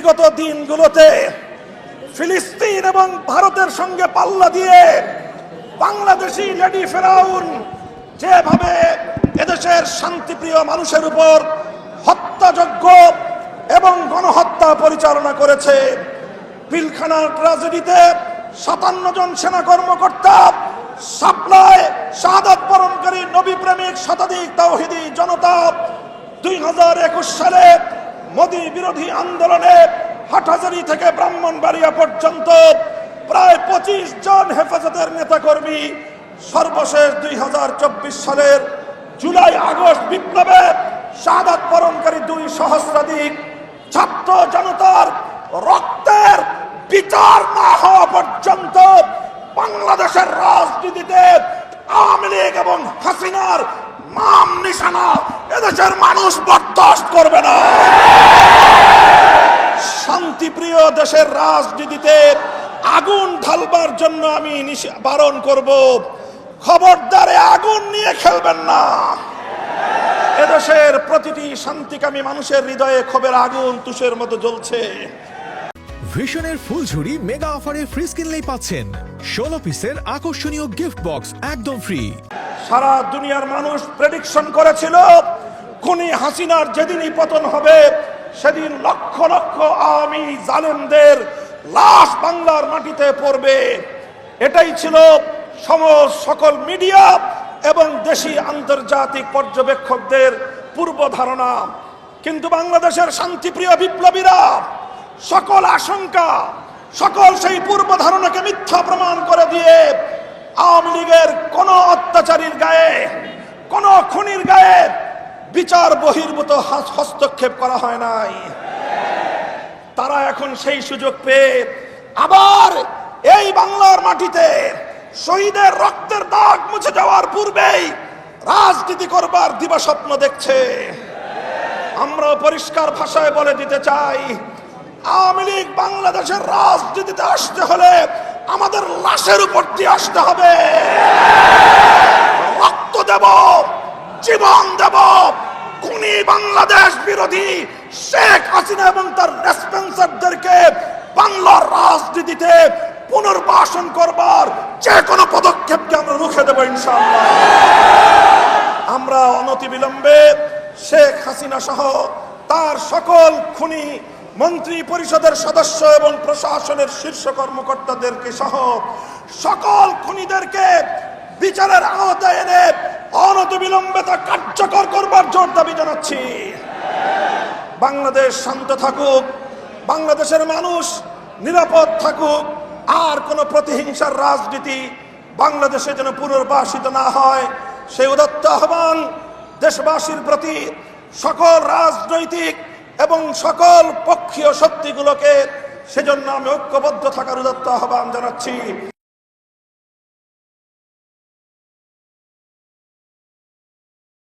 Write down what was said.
বিগত দিনগুলোতে ফিলিস্তিন এবং ভারতের সঙ্গে পাল্লা দিয়ে বাংলাদেশি লেডি ফেরাউন যেভাবে এদেশের শান্তিপ্রিয় মানুষের উপর হত্যাযজ্ঞ এবং গণহত্যা পরিচালনা করেছে পিলখানা ট্রাজেডিতে সাতান্ন জন সেনা কর্মকর্তা, সাপ্লাই, শাহাদাত বরণকারী নবী প্রেমিক শতাধিক তাওহিদি জনতা দুই হাজার একুশ সালে মোদী বিরোধী আন্দোলনে হাটহাজারি থেকে ব্রাহ্মণবাড়িয়া পর্যন্ত প্রায় পঁচিশ জন হেফাজতের নেতাকর্মী সর্বশেষ দুই হাজার চব্বিশ সালের জুলাই, আগস্ট বিপ্লবে শাহাদাত বরণকারী দুই সহস্রাধিক ছাত্র জনতার রক্তের বিচার না হওয়া পর্যন্ত বাংলাদেশের রাজনীতিতে আওয়ামী লীগ এবং হাসিনার নাম নিশানা এদেশের মানুষ বরদাস্ত করবে না শান্তিপ্রিয় দেশের রাজনীতিতে আগুন ঢালবার জন্য আমি বারণ করব। খবরদারে আগুন নিয়ে খেলবেন না। এদেশের প্রতিটি শান্তিকামী মানুষের হৃদয়ে ক্ষোভের আগুন তুষের মতো জ্বলছে। ভিশনের ফুলঝুরি মেগা অফারে ফ্রিজ কিনলেই পাচ্ছেন। ষোলো পিসের আকর্ষণীয় গিফট বক্স একদম ফ্রি। সারা দুনিয়ার মানুষ প্রেডিকশন করেছিল খুনি হাসিনার যেদিনই পতন হবে সেদিন লক্ষ লক্ষ আওয়ামী জালেমদের লাশ বাংলার মাটিতে পড়বে। এটাই ছিল সমস্ত সকল মিডিয়া এবং দেশি আন্তর্জাতিক পর্যবেক্ষকদের পূর্ব ধারণা। কিন্তু বাংলাদেশের শান্তিপ্রিয় বিপ্লবীরা সকল আশঙ্কা, সকল সেই পূর্ব ধারণাকে মিথ্যা প্রমাণ করে দিয়ে আওয়ামী লীগের কোন অত্যাচারীর গায়ে, কোন খুনির গায়ে বিচার বহির্ভূত হস্তক্ষেপ করা হয় নাই। তারা এখন সেই সুযোগ পেয়ে আবার এই বাংলার মাটিতে শহীদের রক্তের দাগ মুছে যাওয়ার পূর্বেই রাজনীতি করবার দিবাস্বপ্ন দেখছে। আমরা পরিষ্কার ভাষায় বলে দিতে চাই, আওয়ামী লীগ বাংলাদেশের রাজনীতিতে আসতে হলে আমাদের লাশের উপর দিয়ে আসতে হবে। রক্ত দেব, জীবন দেব খুনি বাংলাদেশ বিরোধী শেখ হাসিনা এবং তার রেসপেন্সারদেরকে বাংলার রাজনীতিতে পুনর্বাসন করবার যে কোনো পদক্ষেপকে আমরা রুখে দেবো ইনশাআল্লাহ। আমরা অনতিবিলম্বে শেখ হাসিনা সহ তার সকল খুনি, মন্ত্রী পরিষদের সদস্য এবং প্রশাসনের শীর্ষ কর্মকর্তাদেরকে সহ সকল খুনিদেরকে বিচারের আওতায় এনে অনতিবিলম্বে তা কার্যকর করবার জোর দাবি জানাচ্ছি। বাংলাদেশ শান্ত থাকুক, বাংলাদেশের মানুষ নিরাপদ থাকুক, আর কোনো প্রতিহিংসার রাজনীতি বাংলাদেশে যেন পুনর্বাসিত না হয়, সেই উদত্ত আহ্বান দেশবাসীর প্রতি সকল রাজনৈতিক এবং সকল পক্ষীয় শক্তিগুলোকে, সেজন্য আমি ঐক্যবদ্ধ থাকার উদত্ত আহ্বান জানাচ্ছি।